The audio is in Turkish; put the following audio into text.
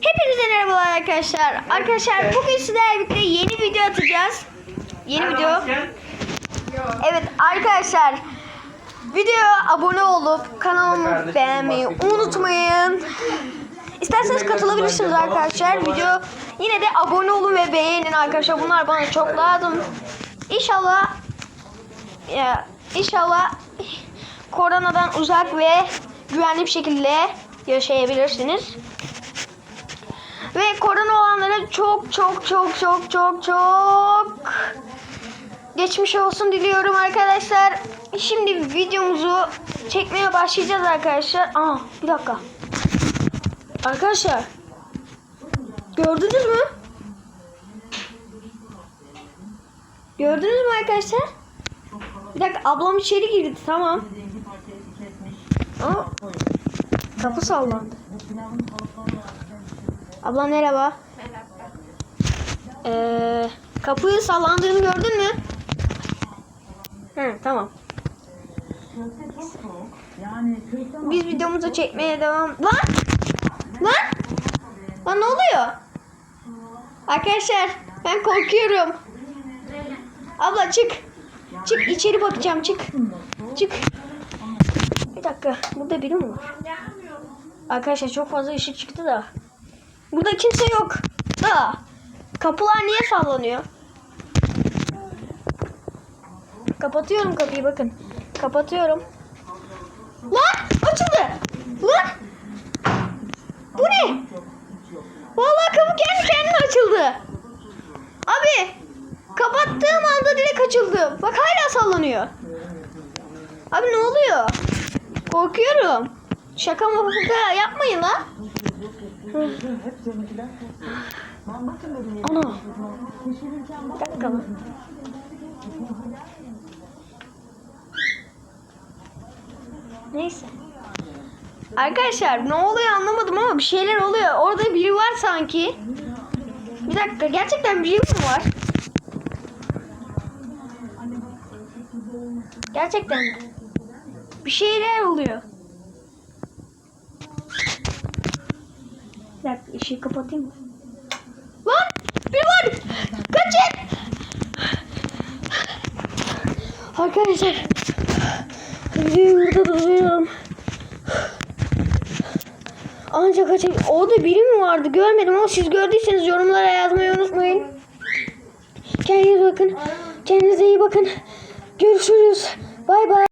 Hepinize merhabalar arkadaşlar. Arkadaşlar bugün sizlerle birlikte yeni video atacağız. Yeni video. Evet arkadaşlar. Videoya abone olup kanalımı beğenmeyi unutmayın. İsterseniz katılabilirsiniz arkadaşlar. Video yine de abone olun ve beğenin arkadaşlar. Bunlar bana çok lazım. İnşallah ya, inşallah koronadan uzak ve güvenli bir şekilde yaşayabilirsiniz. Ve korona olanlara çok çok çok çok çok çok geçmiş olsun diliyorum arkadaşlar. Şimdi videomuzu çekmeye başlayacağız arkadaşlar. Aa bir dakika. Arkadaşlar gördünüz mü? Gördünüz mü arkadaşlar? Bir dakika ablam içeri girdi tamam. Aa, kapı sallandı. Abla merhaba. Ee, kapıyı sallandığını gördün mü? Hı, tamam. Biz videomuzu çekmeye devam... Lan! Lan! Lan ne oluyor? Arkadaşlar ben korkuyorum. Abla çık. Çık içeri bakacağım çık. Çık. Bir dakika burada biri mi var? Arkadaşlar çok fazla ışık çıktı da. Burada kimse yok. Da. Kapılar niye sallanıyor? Kapatıyorum kapıyı bakın. Kapatıyorum. Lan açıldı. Lan. Bu ne? Vallahi kapı kendi kendine açıldı. Abi kapattığım anda direkt açıldı. Bak hala sallanıyor. Abi ne oluyor? Korkuyorum. Şaka mı yapmayın lan. Ana. Bir dakika. Neyse. Arkadaşlar ne oluyor anlamadım ama bir şeyler oluyor. Orada biri var sanki. Bir dakika gerçekten biri mi var? Gerçekten bir şeyler oluyor. Bir dakika ışığı kapatayım mı? Lan! Bir var! Kaçın! Arkadaşlar videoyu burada duruyorum. Ancak kaçayım. Orada biri mi vardı görmedim ama siz gördüyseniz yorumlara yazmayı unutmayın. Kendinize bakın. Kendinize iyi bakın. Görüşürüz. Bay bay.